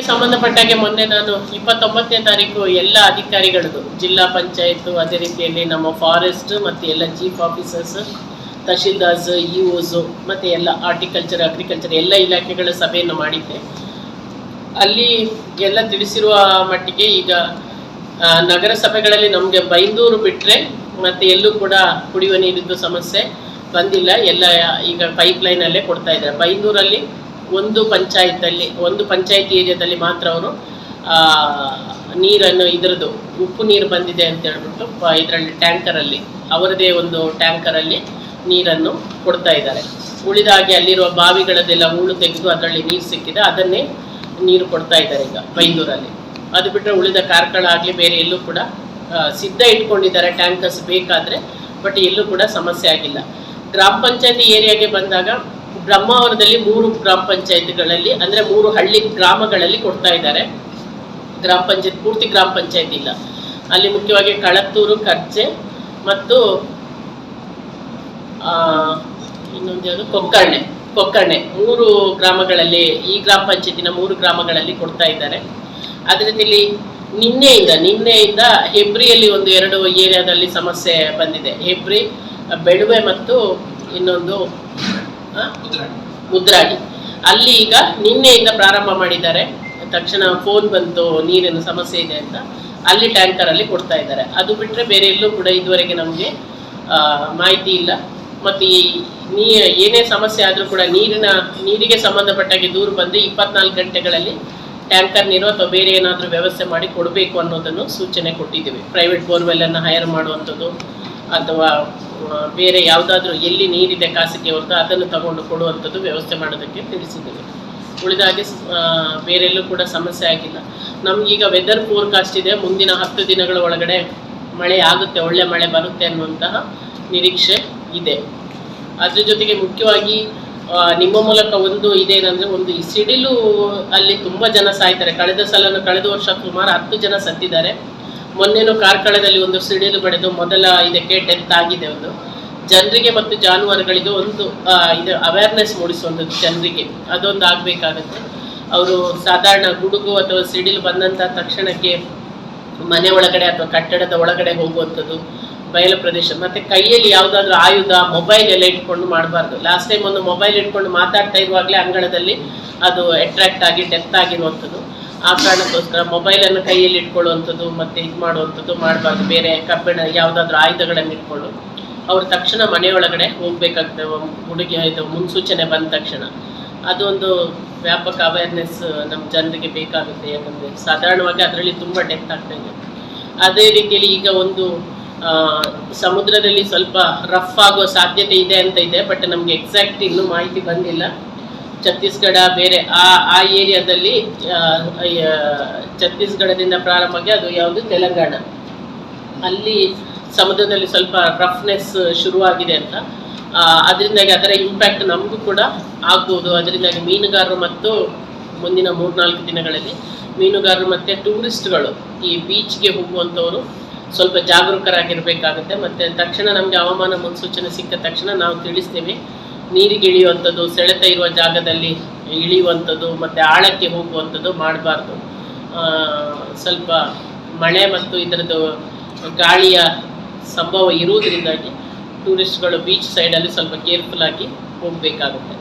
ಸಂಬಂಧಪಟ್ಟಾಗೆ ಮೊನ್ನೆ ನಾನು ಇಪ್ಪತ್ತೊಂಬತ್ತನೇ ತಾರೀಕು ಎಲ್ಲ ಅಧಿಕಾರಿಗಳದ್ದು, ಜಿಲ್ಲಾ ಪಂಚಾಯತ್ ಅದೇ ರೀತಿಯಲ್ಲಿ ನಮ್ಮ ಫಾರೆಸ್ಟ್ ಮತ್ತು ಎಲ್ಲ chief officers tahsildars E Os ಮತ್ತು ಎಲ್ಲ ಆರ್ಟಿಕಲ್ಚರ್ ಅಗ್ರಿಕಲ್ಚರ್ ಎಲ್ಲ ಇಲಾಖೆಗಳ ಸಭೆಯನ್ನು ಮಾಡಿದ್ದೆ. ಅಲ್ಲಿ ಎಲ್ಲ ತಿಳಿಸಿರುವ ಮಟ್ಟಿಗೆ ಈಗ ನಗರಸಭೆಗಳಲ್ಲಿ ನಮಗೆ ಬೈಂದೂರು ಬಿಟ್ಟರೆ ಮತ್ತೆ ಎಲ್ಲೂ ಕೂಡ ಕುಡಿಯುವ ನೀರಿದ್ದು ಸಮಸ್ಯೆ ಬಂದಿಲ್ಲ. ಎಲ್ಲ ಈಗ ಪೈಪ್ ಲೈನಲ್ಲೇ ಕೊಡ್ತಾ ಇದ್ದಾರೆ. ಬೈಂದೂರಲ್ಲಿ ಒಂದು ಪಂಚಾಯತಲ್ಲಿ ಒಂದು ಪಂಚಾಯತಿ ಏರಿಯಾದಲ್ಲಿ ಮಾತ್ರ ಅವರು ನೀರನ್ನು ಇದರದ್ದು, ಉಪ್ಪು ನೀರು ಬಂದಿದೆ ಅಂತ ಹೇಳ್ಬಿಟ್ಟು ಇದರಲ್ಲಿ ಟ್ಯಾಂಕರಲ್ಲಿ ಅವರದೇ ಒಂದು ಟ್ಯಾಂಕರಲ್ಲಿ ನೀರನ್ನು ಕೊಡ್ತಾ ಇದ್ದಾರೆ. ಉಳಿದ ಹಾಗೆ ಅಲ್ಲಿರುವ ಬಾವಿಗಳದೆಲ್ಲ ಹೂಳು ತೆಗೆದು ಅದರಲ್ಲಿ ನೀರು ಸಿಕ್ಕಿದೆ, ಅದನ್ನೇ ನೀರು ಕೊಡ್ತಾ ಇದ್ದಾರೆ ಈಗ ಬೈಂದೂರಲ್ಲಿ ಅದು ಬಿಟ್ಟರೆ ಉಳಿದ ಕಾರ್ಕಳ ಬೇರೆ ಎಲ್ಲೂ ಕೂಡ ಸಿದ್ಧ ಇಟ್ಕೊಂಡಿದ್ದಾರೆ ಟ್ಯಾಂಕರ್ಸ್ ಬೇಕಾದರೆ, ಬಟ್ ಎಲ್ಲೂ ಕೂಡ ಸಮಸ್ಯೆ ಆಗಿಲ್ಲ. ಗ್ರಾಮ ಪಂಚಾಯತಿ ಏರಿಯಾಗೆ ಬಂದಾಗ ಬ್ರಹ್ಮಾವರದಲ್ಲಿ ಮೂರು ಗ್ರಾಮ ಪಂಚಾಯತ್ಗಳಲ್ಲಿ, ಅಂದ್ರೆ ಮೂರು ಹಳ್ಳಿ ಗ್ರಾಮಗಳಲ್ಲಿ ಕೊಡ್ತಾ ಇದ್ದಾರೆ. ಗ್ರಾಮ ಪಂಚಾಯತ್, ಪೂರ್ತಿ ಗ್ರಾಮ ಪಂಚಾಯತ್ ಇಲ್ಲ. ಅಲ್ಲಿ ಮುಖ್ಯವಾಗಿ ಕಳತ್ತೂರು, ಕರ್ಚೆ ಮತ್ತು ಇನ್ನೊಂದು ಯಾವುದು? ಕೊಕ್ಕರ್ಣೆ ಕೊಕ್ಕರ್ಣೆ ಮೂರು ಗ್ರಾಮಗಳಲ್ಲಿ, ಈ ಗ್ರಾಮ ಪಂಚಾಯತಿನ ಮೂರು ಗ್ರಾಮಗಳಲ್ಲಿ ಕೊಡ್ತಾ ಇದ್ದಾರೆ. ಅದೇ ರೀತಿಯಲ್ಲಿ ನಿನ್ನೆಯಿಂದ ನಿನ್ನೆಯಿಂದ ಹೆಬ್ರಿಯಲ್ಲಿ ಒಂದು ಎರಡು ಏರಿಯಾದಲ್ಲಿ ಸಮಸ್ಯೆ ಬಂದಿದೆ. ಹೆಬ್ರಿ ಬೆಳುವೆ ಮತ್ತು ಇನ್ನೊಂದು? ಮುದ್ರಾಡಿ. ಅಲ್ಲಿ ಈಗ ನಿನ್ನೆಯಿಂದ ಪ್ರಾರಂಭ ಮಾಡಿದ್ದಾರೆ. ತಕ್ಷಣ ಫೋನ್ ಬಂತು, ನೀರಿನ ಸಮಸ್ಯೆ ಇದೆ ಅಂತ. ಅಲ್ಲಿ ಟ್ಯಾಂಕರ್ ಅಲ್ಲಿ ಕೊಡ್ತಾ ಇದ್ದಾರೆ. ಅದು ಬಿಟ್ಟರೆ ಬೇರೆ ಎಲ್ಲೂ ಕೂಡ ಇದುವರೆಗೆ ನಮಗೆ ಮಾಹಿತಿ ಇಲ್ಲ. ಮತ್ತು ಈ ನೀ, ಏನೇ ಸಮಸ್ಯೆ ಆದರೂ ಕೂಡ ನೀರಿನ, ನೀರಿಗೆ ಸಂಬಂಧಪಟ್ಟಾಗೆ ದೂರು ಬಂದು ಇಪ್ಪತ್ನಾಲ್ಕು ಗಂಟೆಗಳಲ್ಲಿ ಟ್ಯಾಂಕರ್ ನೀರು ಅಥವಾ ಬೇರೆ ಏನಾದರೂ ವ್ಯವಸ್ಥೆ ಮಾಡಿ ಕೊಡಬೇಕು ಅನ್ನೋದನ್ನು ಸೂಚನೆ ಕೊಟ್ಟಿದ್ದೀವಿ. ಪ್ರೈವೇಟ್ ಬೋರ್ವೆಲ್ಲನ್ನು ಹೈರ್ ಮಾಡುವಂಥದ್ದು ಅಥವಾ ಬೇರೆ ಯಾವುದಾದ್ರೂ ಎಲ್ಲಿ ನೀರಿದೆ ಖಾಸಗಿ ಅವ್ರದ್ದು, ಅದನ್ನು ತಗೊಂಡು ಕೊಡುವಂಥದ್ದು ವ್ಯವಸ್ಥೆ ಮಾಡೋದಕ್ಕೆ ತಿಳಿಸಿದ್ದೀವಿ. ಉಳಿದ ಹಾಗೆ ಬೇರೆಲ್ಲೂ ಕೂಡ ಸಮಸ್ಯೆ ಆಗಿಲ್ಲ. ನಮಗೀಗ ವೆದರ್ ಫೋರ್ಕಾಸ್ಟ್ ಇದೆ, ಮುಂದಿನ ಹತ್ತು ದಿನಗಳ ಒಳಗಡೆ ಮಳೆ ಆಗುತ್ತೆ, ಒಳ್ಳೆ ಮಳೆ ಬರುತ್ತೆ ಅನ್ನುವಂತಹ ನಿರೀಕ್ಷೆ ಇದೆ. ಅದ್ರ ಜೊತೆಗೆ ಮುಖ್ಯವಾಗಿ ನಿಮ್ಮ ಮೂಲಕ ಒಂದು ಇದೇನಂದ್ರೆ ಒಂದು ಸಿಡಿಲು ಅಲ್ಲಿ ತುಂಬಾ ಜನ ಸಾಯ್ತಾರೆ. ಕಳೆದ ಸಲನು, ಕಳೆದ ವರ್ಷ ಸುಮಾರು ಹತ್ತು ಜನ ಸತ್ತಿದ್ದಾರೆ. ಮೊನ್ನೆನೂ ಕಾರ್ಕಳದಲ್ಲಿ ಒಂದು ಸಿಡಿಲು ಬಡಿದು ಮೊದಲ ಇದಕ್ಕೆ ಡೆತ್ ಆಗಿದೆ ಒಂದು. ಜನರಿಗೆ ಮತ್ತು ಜಾನುವಾರುಗಳಿಗೆ ಒಂದು ಇದು ಅವೇರ್ನೆಸ್ ಮೂಡಿಸುವಂಥದ್ದು ಜನರಿಗೆ. ಅದೊಂದು ಆಗಬೇಕಾಗತ್ತೆ. ಅವರು ಸಾಧಾರಣ ಗುಡುಗು ಅಥವಾ ಸಿಡಿಲು ಬಂದಂಥ ತಕ್ಷಣಕ್ಕೆ ಮನೆ ಒಳಗಡೆ ಅಥವಾ ಕಟ್ಟಡದ ಒಳಗಡೆ ಹೋಗುವಂಥದ್ದು, ಬಯಲು ಪ್ರದೇಶ, ಮತ್ತು ಕೈಯಲ್ಲಿ ಯಾವುದಾದ್ರೂ ಆಯುಧ ಮೊಬೈಲ್ ಎಲ್ಲ ಇಟ್ಕೊಂಡು ಮಾಡಬಾರ್ದು. ಲಾಸ್ಟ್ ಟೈಮ್ ಒಂದು ಮೊಬೈಲ್ ಇಟ್ಕೊಂಡು ಮಾತಾಡ್ತಾ ಇರುವಾಗಲೇ ಅಂಗಳದಲ್ಲಿ ಅದು ಅಟ್ರಾಕ್ಟ್ ಆಗಿ ಡೆತ್ ಆಗಿರುವಂಥದ್ದು. ಆ ಕಾರಣಕ್ಕೋಸ್ಕರ ಮೊಬೈಲನ್ನು ಕೈಯಲ್ಲಿ ಇಟ್ಕೊಳ್ಳುವಂಥದ್ದು ಮತ್ತೆ ಇದು ಮಾಡುವಂಥದ್ದು ಮಾಡಬಾರ್ದು. ಬೇರೆ ಕಬ್ಬಿಣ ಯಾವುದಾದ್ರೂ ಆಯುಧಗಳನ್ನು ಇಟ್ಕೊಂಡು ಅವ್ರು ತಕ್ಷಣ ಮನೆಯೊಳಗಡೆ ಹೋಗ್ಬೇಕಾಗ್ತದೆ. ಹುಡುಗಿ ಇದು ಮುನ್ಸೂಚನೆ ಬಂದ ತಕ್ಷಣ. ಅದೊಂದು ವ್ಯಾಪಕ ಅವೇರ್ನೆಸ್ ನಮ್ಮ ಜನರಿಗೆ ಬೇಕಾಗುತ್ತೆ ಯಾಕಂದರೆ ಸಾಧಾರಣವಾಗಿ ಅದರಲ್ಲಿ ತುಂಬ ಡೆತ್ ಆಗ್ತಾ ಇದೆ. ಅದೇ ರೀತಿಯಲ್ಲಿ ಈಗ ಒಂದು ಸಮುದ್ರದಲ್ಲಿ ಸ್ವಲ್ಪ ರಫ್ ಆಗುವ ಸಾಧ್ಯತೆ ಇದೆ ಅಂತ ಇದೆ ಬಟ್ ನಮಗೆ ಎಕ್ಸಾಕ್ಟ್ ಇನ್ನೂ ಮಾಹಿತಿ ಬಂದಿಲ್ಲ. ಛತ್ತೀಸ್ಗಢ ಬೇರೆ ಆ ಆ ಏರಿಯಾದಲ್ಲಿ ಛತ್ತೀಸ್ಗಢದಿಂದ ಪ್ರಾರಂಭಕ್ಕೆ ಅದು ಯಾವುದು ತೆಲಂಗಾಣ. ಅಲ್ಲಿ ಸಮುದ್ರದಲ್ಲಿ ಸ್ವಲ್ಪ ರಫ್ನೆಸ್ ಶುರುವಾಗಿದೆ ಅಂತ. ಅದರಿಂದಾಗಿ ಅದರ ಇಂಪ್ಯಾಕ್ಟ್ ನಮಗೂ ಕೂಡ ಆಗ್ಬೋದು. ಅದರಿಂದಾಗಿ ಮೀನುಗಾರರು ಮತ್ತು ಮುಂದಿನ ಮೂರ್ನಾಲ್ಕು ದಿನಗಳಲ್ಲಿ ಮೀನುಗಾರರು ಮತ್ತು ಟೂರಿಸ್ಟ್ಗಳು ಈ ಬೀಚ್ಗೆ ಹೋಗುವಂಥವರು ಸ್ವಲ್ಪ ಜಾಗರೂಕರಾಗಿರಬೇಕಾಗುತ್ತೆ. ಮತ್ತು ತಕ್ಷಣ ನಮಗೆ ಹವಾಮಾನ ಮುನ್ಸೂಚನೆ ಸಿಕ್ಕ ತಕ್ಷಣ ನಾವು ತಿಳಿಸ್ತೇವೆ. ನೀರಿಗೆ ಇಳಿಯುವಂಥದ್ದು, ಸೆಳೆತ ಇರುವ ಜಾಗದಲ್ಲಿ ಇಳಿಯುವಂಥದ್ದು, ಮತ್ತು ಆಳಕ್ಕೆ ಹೋಗುವಂಥದ್ದು ಮಾಡಬಾರ್ದು. ಸ್ವಲ್ಪ ಮಳೆ ಮತ್ತು ಇದರದ್ದು ಗಾಳಿಯ ಸಂಭವ ಇರುವುದರಿಂದಾಗಿ ಟೂರಿಸ್ಟ್ಗಳು ಬೀಚ್ ಸೈಡಲ್ಲಿ ಸ್ವಲ್ಪ ಕೇರ್ಫುಲ್ ಆಗಿ ಹೋಗಬೇಕಾಗುತ್ತೆ.